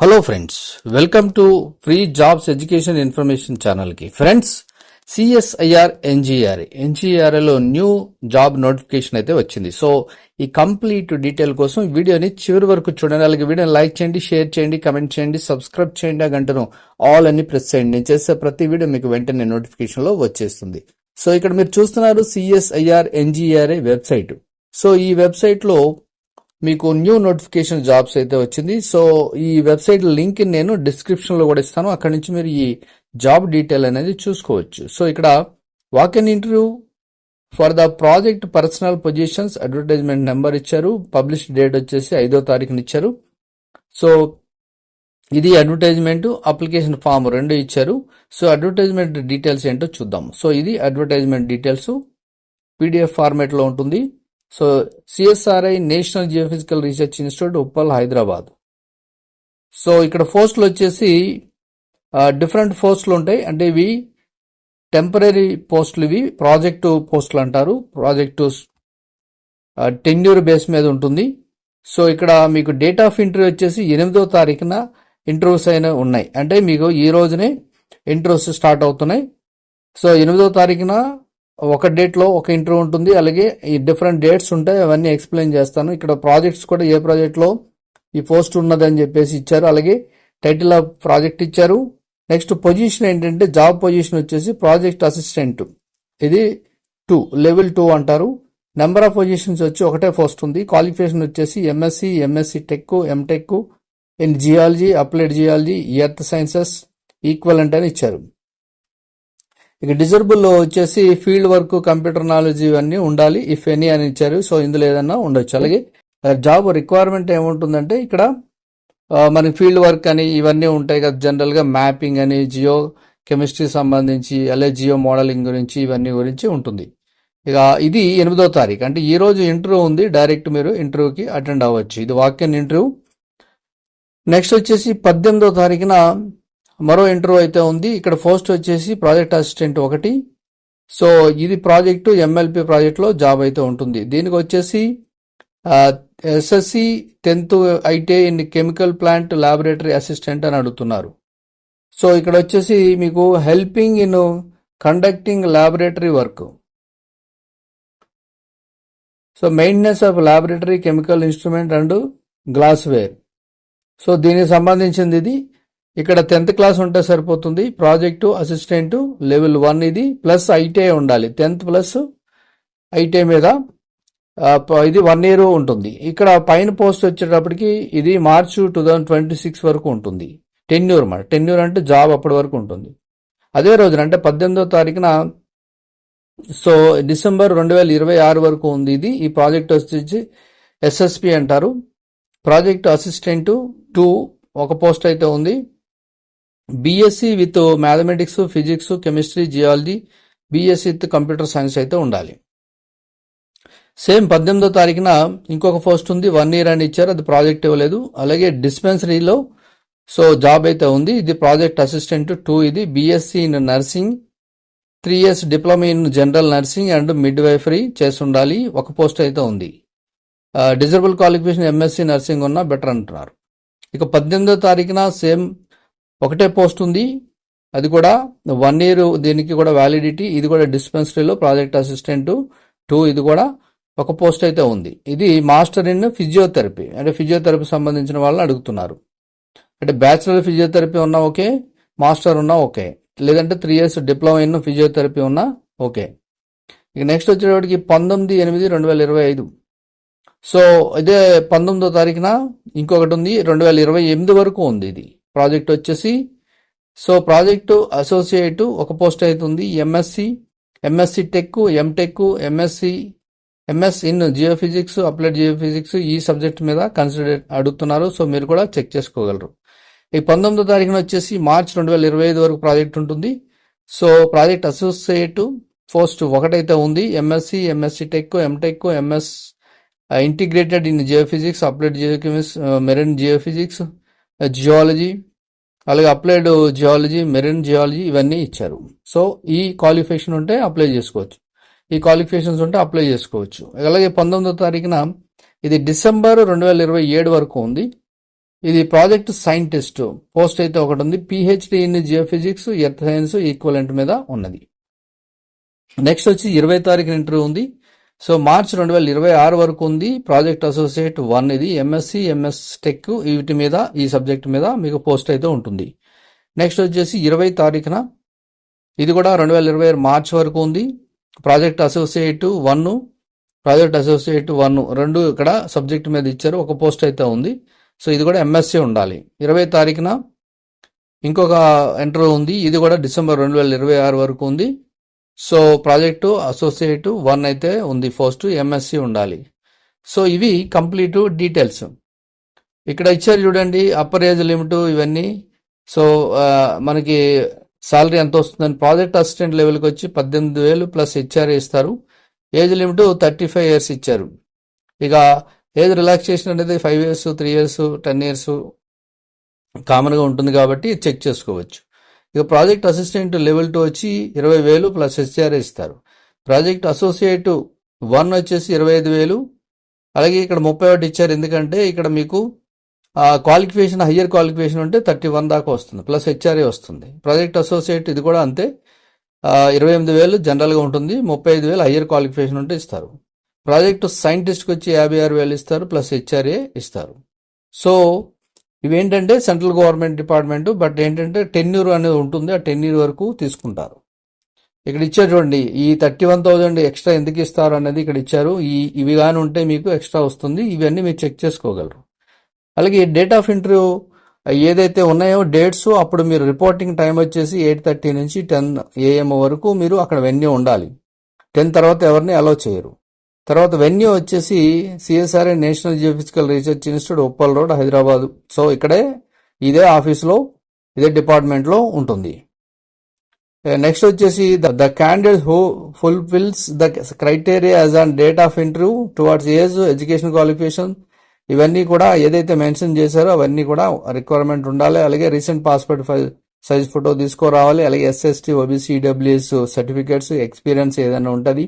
Hello friends welcome to free jobs education information ఛానల్కి. Friends CSIR NGR ఎన్జిఆర్ఏలో new job notification అయితే వచ్చింది. So ఈ కంప్లీట్ డీటెయిల్ కోసం వీడియోని చివరి వరకు చూడండి. అలాగే వీడియోని లైక్ చేయండి షేర్ చేయండి కమెంట్ చేయండి సబ్స్క్రైబ్ చేయండి. ఆ గంటను ఆల్ అని ప్రెస్ చేయండి. నేను చేసే ప్రతి వీడియో మీకు వెంటనే నోటిఫికేషన్లో వచ్చేస్తుంది. సో ఇక్కడ మీరు చూస్తున్నారు సిఎస్ఐఆర్ ఎన్జిఆర్ఏ వెబ్సైట్ సో ఈ వెబ్సైట్లో మీకు న్యూ నోటిఫికేషన్ జాబ్స్ అయితే వచ్చింది. సో ఈ వెబ్సైట్ లింక్ నేను డిస్క్రిప్షన్లో కూడా ఇస్తాను. అక్కడ నుంచి మీరు ఈ జాబ్ డీటెయిల్ అనేది చూసుకోవచ్చు. సో ఇక్కడ walk in interview for the project personnel positions advertisement number ఇచ్చారు. పబ్లిష్ డేట్ వచ్చేసి ఐదో తారీఖున ఇచ్చారు. సో ఇది అడ్వర్టైజ్మెంట్ అప్లికేషన్ ఫామ్ రెండు ఇచ్చారు. సో అడ్వర్టైజ్మెంట్ డీటెయిల్స్ ఏంటో చూద్దాం. సో ఇది అడ్వర్టైజ్మెంట్ డీటెయిల్స్ పీడిఎఫ్ ఫార్మేట్లో ఉంటుంది. So CSRI national geophysical research institute Uppal Hyderabad. So ఇక్కడ పోస్టులు వచ్చేసి డిఫరెంట్ పోస్టులు ఉంటాయి. అంటే ఇవి టెంపరీ పోస్టులు ఇవి ప్రాజెక్టు పోస్టులు అంటారు. ప్రాజెక్టు టెన్యూర్ బేస్ మీద ఉంటుంది. సో ఇక్కడ మీకు డేట్ ఆఫ్ ఇంటర్వ్యూ వచ్చేసి ఎనిమిదో తారీఖున ఇంటర్వ్యూస్ అయిన ఉన్నాయి. అంటే మీకు ఈ రోజునే ఇంటర్వ్యూస్ స్టార్ట్ అవుతున్నాయి. సో ఎనిమిదో తారీఖున ఒక డేట్లో ఒక ఇంటర్వ్యూ ఉంటుంది. అలాగే ఈ డిఫరెంట్ డేట్స్ ఉంటాయి అవన్నీ ఎక్స్ప్లెయిన్ చేస్తాను. ఇక్కడ ప్రాజెక్ట్స్ కూడా ఏ ప్రాజెక్ట్లో ఈ పోస్ట్ ఉన్నదని చెప్పేసి ఇచ్చారు. అలాగే టైటిల్ ఆఫ్ ప్రాజెక్ట్ ఇచ్చారు. నెక్స్ట్ పొజిషన్ ఏంటంటే జాబ్ పొజిషన్ వచ్చేసి ప్రాజెక్ట్ అసిస్టెంట్ ఇది టూ లెవెల్ టూ అంటారు. నెంబర్ ఆఫ్ పొజిషన్స్ వచ్చి ఒకటే పోస్ట్ ఉంది. క్వాలిఫికేషన్ వచ్చేసి MSc MSc tech MTech in geology applied geology earth sciences equal అని ఇచ్చారు. ఇక డిజర్బుల్లో వచ్చేసి ఫీల్డ్ వర్క్ కంప్యూటర్ నాలెడ్జ్ ఇవన్నీ ఉండాలి. ఇఫ్ ఎనీ అని ఇచ్చారు. సో ఇందులో ఏదన్నా ఉండొచ్చు. అలాగే జాబ్ రిక్వైర్మెంట్ ఏముంటుందంటే ఇక్కడ మన మనకి ఫీల్డ్ వర్క్ అని ఇవన్నీ ఉంటాయి కదా. జనరల్గా మ్యాపింగ్ అని జియో కెమిస్ట్రీ సంబంధించి అలాగే జియో మోడలింగ్ గురించి ఇవన్నీ గురించి ఉంటుంది. ఇక ఇది ఎనిమిదో తారీఖు. అంటే ఈ రోజు ఇంటర్వ్యూ ఉంది. డైరెక్ట్ మీరు ఇంటర్వ్యూకి అటెండ్ అవ్వచ్చు. ఇది వాక్యన్ ఇంటర్వ్యూ. నెక్స్ట్ వచ్చేసి పద్దెనిమిదో తారీఖున మరో ఇంటర్వ్యూ అయితే ఉంది. ఇక్కడ పోస్ట్ వచ్చేసి ప్రాజెక్ట్ అసిస్టెంట్ ఒకటి. సో ఇది ప్రాజెక్టు ఎంఎల్పి ప్రాజెక్ట్లో జాబ్ అయితే ఉంటుంది. దీనికి వచ్చేసి SSC tenth ITI in chemical plant laboratory assistant అని అడుగుతున్నారు. సో ఇక్కడ వచ్చేసి మీకు helping in conducting laboratory work. So maintenance of laboratory chemical instrument and glassware so దీనికి సంబంధించింది ఇది. ఇక్కడ టెన్త్ క్లాస్ ఉంటే సరిపోతుంది. ప్రాజెక్టు అసిస్టెంట్ లెవెల్ వన్ ఇది ప్లస్ ఐటీఐ ఉండాలి. టెన్త్ ప్లస్ ఐటీఐ మీద ప- ఇది వన్ ఇయర్ ఉంటుంది. ఇక్కడ పైన పోస్ట్ వచ్చేటప్పటికి ఇది March two thousand twenty six వరకు ఉంటుంది. టెన్యూర్ మాట టెన్యూర్ అంటే జాబ్ అప్పటి వరకు ఉంటుంది. అదే రోజున అంటే పద్దెనిమిదో తారీఖున సో డిసెంబర్ రెండు వేల ఇరవై ఆరు వరకు ఉంది ఇది. ఈ ప్రాజెక్ట్ వచ్చేసి ఎస్ఎస్పి అంటారు. ప్రాజెక్ట్ అసిస్టెంట్ టూ ఒక పోస్ట్ అయితే ఉంది. BSc with mathematics physics chemistry geology BSc with computer science అయితే ఉండాలి. సేమ్ పద్దెనిమిదో తారీఖున ఇంకొక పోస్ట్ ఉంది వన్ ఇయర్ అని ఇచ్చారు అది ప్రాజెక్ట్ ఇవ్వలేదు. అలాగే డిస్పెన్సరీలో సో జాబ్ అయితే ఉంది. ఇది ప్రాజెక్ట్ అసిస్టెంట్ టూ ఇది BSc in nursing three years diploma in general nursing and midwifery చేసి ఉండాలి ఒక పోస్ట్ అయితే ఉంది. డిజబుల్ క్వాలిఫికేషన్ ఎంఎస్సీ నర్సింగ్ ఉన్న బెటర్ అంటున్నారు. ఇక పద్దెనిమిదో తారీఖున సేమ్ ఒకటే పోస్ట్ ఉంది. అది కూడా వన్ ఇయర్ దీనికి కూడా వ్యాలిడిటీ ఇది కూడా డిస్పెన్సరీలో ప్రాజెక్ట్ అసిస్టెంట్ టూ ఇది కూడా ఒక పోస్ట్ అయితే ఉంది. ఇది మాస్టర్ ఇన్ ఫిజియోథెరపీ అంటే ఫిజియోథెరపీ సంబంధించిన వాళ్ళని అడుగుతున్నారు. అంటే బ్యాచిలర్ ఫిజియోథెరపీ ఉన్నా ఓకే మాస్టర్ ఉన్నా ఓకే లేదంటే three years diploma in physiotherapy ఉన్నా ఓకే. ఇక నెక్స్ట్ వచ్చేటప్పటికి పంతొమ్మిది ఎనిమిది రెండు వేల ఇరవై ఐదు. సో ఇదే పంతొమ్మిదో తారీఖున ఇంకొకటి ఉంది రెండు వేల ఇరవై ఎనిమిది వరకు ఉంది ఇది. ప్రాజెక్ట్ వచ్చేసి సో ప్రాజెక్టు అసోసియేట్ ఒక పోస్ట్ అయితే ఉంది MSc MSc tech MTech MSc MS in geophysics applied geophysics ఈ సబ్జెక్ట్ మీద కన్సిడర్ అడుగుతున్నారు సో మీరు కూడా చెక్ చేసుకోగలరు. ఈ పంతొమ్మిదో తారీఖున వచ్చేసి మార్చ్ రెండు వేల ఇరవై ఐదు వరకు ప్రాజెక్ట్ ఉంటుంది. సో ప్రాజెక్ట్ అసోసియేట్ పోస్ట్ ఒకటైతే ఉంది MSc MSc tech MTech MS integrated in geophysics applied జియోకెమిస్ marine geophysics geology అలాగే అప్లైడ్ జియాలజీ మెరైన్ జియాలజీ ఇవన్నీ ఇచ్చారు. సో ఈ క్వాలిఫికేషన్ ఉంటే అప్లై చేసుకోవచ్చు. ఈ క్వాలిఫికేషన్స్ ఉంటే అప్లై చేసుకోవచ్చు. అలాగే పంతొమ్మిదో తారీఖున ఇది డిసెంబర్ రెండు వేల ఇరవై ఏడు వరకు ఉంది. ఇది ప్రాజెక్ట్ సైంటిస్ట్ పోస్ట్ అయితే ఒకటి ఉంది. PhD in geophysics earth science equivalent మీద ఉన్నది. నెక్స్ట్ వచ్చి ఇరవై తారీఖున ఇంటర్వ్యూ ఉంది. సో మార్చ్ రెండు వేల ఇరవై ఆరు వరకు ఉంది. ప్రాజెక్ట్ అసోసియేట్ వన్ ఇది. ఎంఎస్సి ఎంఎస్ టెక్ వీటి మీద ఈ సబ్జెక్ట్ మీద మీకు పోస్ట్ అయితే ఉంటుంది. నెక్స్ట్ వచ్చేసి ఇరవై తారీఖున. ఇది కూడా రెండు వేల ఇరవై ఆరు మార్చ్ వరకు ఉంది. Project associate one project associate one రెండు ఇక్కడ సబ్జెక్ట్ మీద ఇచ్చారు. ఒక పోస్ట్ అయితే ఉంది. సో ఇది కూడా ఎంఎస్సి ఉండాలి. ఇరవై తారీఖున ఇంకొక ఎంటర్ ఉంది. ఇది కూడా డిసెంబర్ రెండు వేల ఇరవై ఆరు వరకు ఉంది. సో ప్రాజెక్టు అసోసియేట్ వన్ అయితే ఉంది. ఫస్ట్ ఎంఎస్సి ఉండాలి. సో ఇవి కంప్లీట్ డీటెయిల్స్. ఇక్కడ ఇచ్చారు చూడండి అప్పర్ ఏజ్ లిమిట్ ఇవన్నీ. సో మనకి సాలరీ ఎంత వస్తుందని ప్రాజెక్ట్ అసిస్టెంట్ లెవెల్కి వచ్చి పద్దెనిమిది వేలు ప్లస్ హెచ్ఆర్ ఇస్తారు. Age limit thirty five years ఇచ్చారు. ఇక ఏజ్ రిలాక్సేషన్ అనేది five years three years ten years కామన్గా ఉంటుంది కాబట్టి చెక్ చేసుకోవచ్చు. ఇక ప్రాజెక్ట్ అసిస్టెంట్ లెవెల్ టూ వచ్చి ఇరవై వేలు ప్లస్ హెచ్ఆర్ఏ ఇస్తారు. ప్రాజెక్ట్ అసోసియేట్ వన్ వచ్చేసి ఇరవై ఐదు వేలు. అలాగే ఇక్కడ ముప్పై ఒకటి ఇచ్చారు. ఎందుకంటే ఇక్కడ మీకు క్వాలిఫికేషన్ హయ్యర్ క్వాలిఫికేషన్ ఉంటే థర్టీ వన్ దాకా వస్తుంది. ప్లస్ హెచ్ఆర్ఏ వస్తుంది. ప్రాజెక్ట్ అసోసియేట్ ఇది కూడా అంతే. ఇరవై ఎనిమిది వేలు జనరల్గా ఉంటుంది. ముప్పై ఐదు వేలు హయ్యర్ క్వాలిఫికేషన్ ఉంటే ఇస్తారు. ప్రాజెక్ట్ సైంటిస్ట్కి వచ్చి యాభై ఆరు వేలు ఇస్తారు. ప్లస్ హెచ్ఆర్ఏ ఇస్తారు. సో ఇవేంటంటే సెంట్రల్ గవర్నమెంట్ డిపార్ట్మెంట్ బట్ ఏంటంటే టెన్యూర్ అనేది ఉంటుంది ఆ టెన్యూర్ వరకు తీసుకుంటారు. ఇక్కడ ఇచ్చేటువంటి చూడండి ఈ థర్టీ వన్ థౌజండ్ ఎక్స్ట్రా ఎందుకు ఇస్తారు అనేది ఇక్కడ ఇచ్చారు. ఈ ఇవి కానీ ఉంటే మీకు ఎక్స్ట్రా వస్తుంది ఇవన్నీ మీరు చెక్ చేసుకోగలరు. అలాగే డేట్ ఆఫ్ ఇంటర్వ్యూ ఏదైతే ఉన్నాయో డేట్స్ అప్పుడు మీరు రిపోర్టింగ్ టైం వచ్చేసి ఎయిట్ థర్టీ నుంచి టెన్ ఏఎం వరకు మీరు అక్కడ వెన్యూ ఉండాలి. టెన్ తర్వాత ఎవరిని అలో చేయరు. తర్వాత వెన్యూ వచ్చేసి CSIR national geophysical research institute Uppal road Hyderabad. So ఇక్కడే ఇదే ఆఫీస్లో ఇదే డిపార్ట్మెంట్లో ఉంటుంది. నెక్స్ట్ వచ్చేసి the candidate who fulfils the criteria as on date of interview towards age education qualification ఇవన్నీ కూడా ఏదైతే మెన్షన్ చేశారో అవన్నీ కూడా రిక్వైర్మెంట్ ఉండాలి. అలాగే రీసెంట్ పాస్పోర్ట్ సైజ్ ఫోటో తీసుకురావాలి. అలాగే SST OBC EWS certificates experience ఏదైనా ఉంటుంది.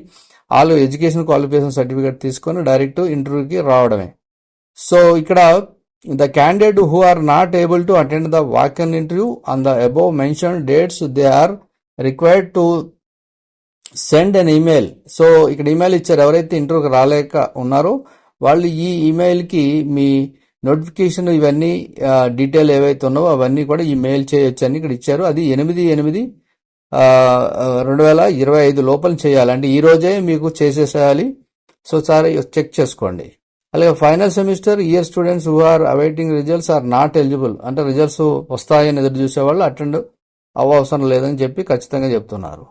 వాళ్ళు ఎడ్యుకేషన్ క్వాలిఫికేషన్ సర్టిఫికేట్ తీసుకొని డైరెక్ట్ ఇంటర్వ్యూకి రావడమే. సో ఇక్కడ the candidate who are not able to attend the walk in interview on the above mention dates they are required to send an email so ఇక్కడ email ఇచ్చారు ఎవరైతే ఇంటర్వ్యూకి రాలేక ఉన్నారో వాళ్ళు ఈ ఈమెయిల్కి మీ నోటిఫికేషన్ ఇవన్నీ డీటెయిల్ ఏవైతే ఉన్నావో అవన్నీ కూడా ఈ మెయిల్ చేయొచ్చు అని ఇక్కడ ఇచ్చారు. అది ఎనిమిది ఎనిమిది రెండు వేల ఇరవై ఐదు లోపల చేయాలండి ఈ రోజే మీకు చేసేసేయాలి. సో సార్ చెక్ చేసుకోండి. అలాగే final semester year students who are awaiting results are not eligible. అంటే రిజల్ట్స్ వస్తాయని ఎదురు చూసేవాళ్ళు అటెండ్ అవ్వవసరం లేదని చెప్పి ఖచ్చితంగా చెప్తున్నారు.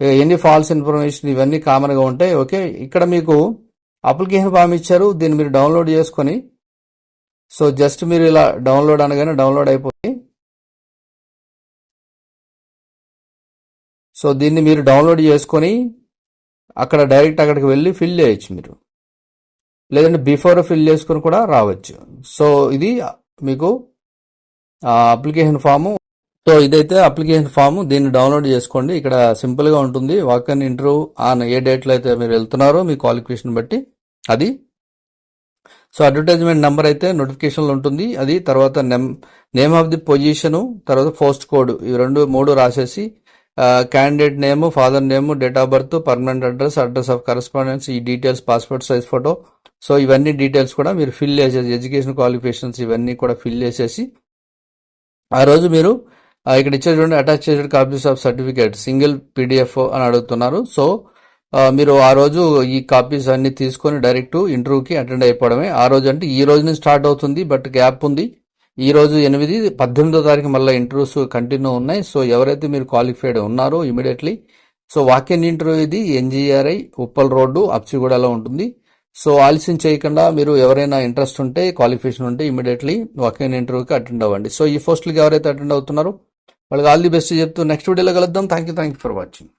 ఇక ఎన్ని ఫాల్స్ ఇన్ఫర్మేషన్ ఇవన్నీ కామన్గా ఉంటాయి ఓకే ఇక్కడ మీకు అప్లికేషన్ ఫామ్ ఇచ్చారు. దీన్ని మీరు డౌన్లోడ్ చేసుకొని సో జస్ట్ మీరు ఇలా డౌన్లోడ్ అనగానే డౌన్లోడ్ అయిపోయి సో దీన్ని మీరు డౌన్లోడ్ చేసుకొని అక్కడ డైరెక్ట్ అక్కడికి వెళ్ళి ఫిల్ చేయొచ్చు మీరు. లేదంటే బిఫోర్ ఫిల్ చేసుకొని కూడా రావచ్చు. సో ఇది మీకు అప్లికేషన్ ఫాము. సో ఇదైతే అప్లికేషన్ ఫామ్ దీన్ని డౌన్లోడ్ చేసుకోండి. ఇక్కడ సింపుల్గా ఉంటుంది. Walk and interview on a డేట్లో అయితే మీరు వెళ్తున్నారో మీ క్వాలిఫికేషన్ బట్టి అది. సో అడ్వర్టైజ్మెంట్ నెంబర్ అయితే నోటిఫికేషన్లో ఉంటుంది. అది తర్వాత నేమ్ ఆఫ్ ది పొజిషన్ తర్వాత పోస్ట్ కోడ్ ఇవి రెండు మూడు రాసేసి candidate name father name date of birth permanent address address of correspondence ఈ details passport size photo so ఇవన్నీ డీటెయిల్స్ కూడా మీరు ఫిల్ చేసేసి ఎడ్యుకేషన్ క్వాలిఫికేషన్స్ ఇవన్నీ కూడా ఫిల్ చేసేసి ఆ రోజు మీరు ఇక్కడ ఇచ్చే చూడండి అటాచ్ చేసిన copies of certificate single PDF అని అడుగుతున్నారు. సో మీరు ఆ రోజు ఈ కాపీస్ అన్ని తీసుకొని డైరెక్ట్ ఇంటర్వ్యూకి అటెండ్ అయిపోవడమే. ఆ రోజు అంటే ఈ రోజు నుంచి స్టార్ట్ అవుతుంది బట్ గ్యాప్ ఉంది. ఈ రోజు ఎనిమిది పద్దెనిమిదో తారీఖు మళ్ళీ ఇంటర్వ్యూస్ కంటిన్యూ ఉన్నాయి. సో ఎవరైతే మీరు క్వాలిఫైడ్ ఉన్నారో immediately. So walk in interview ఇది ఎన్జీఆర్ఐ ఉప్పల్ రోడ్డు అప్సిగూడలో ఉంటుంది. సో ఆలస్యం చేయకుండా మీరు ఎవరైనా ఇంట్రెస్ట్ ఉంటే క్వాలిఫికేషన్ ఉంటే ఇమీడియట్లీ వాకెన్ ఇంటర్వ్యూకి అటెండ్ అవ్వండి. సో ఈ పోస్టులకి ఎవరైతే అటెండ్ అవుతున్నారో వాళ్ళకి ఆల్ ది బెస్ట్ చెప్తూ నెక్స్ట్ వీడియోలో కలుద్దాం. Thank you thank you for watching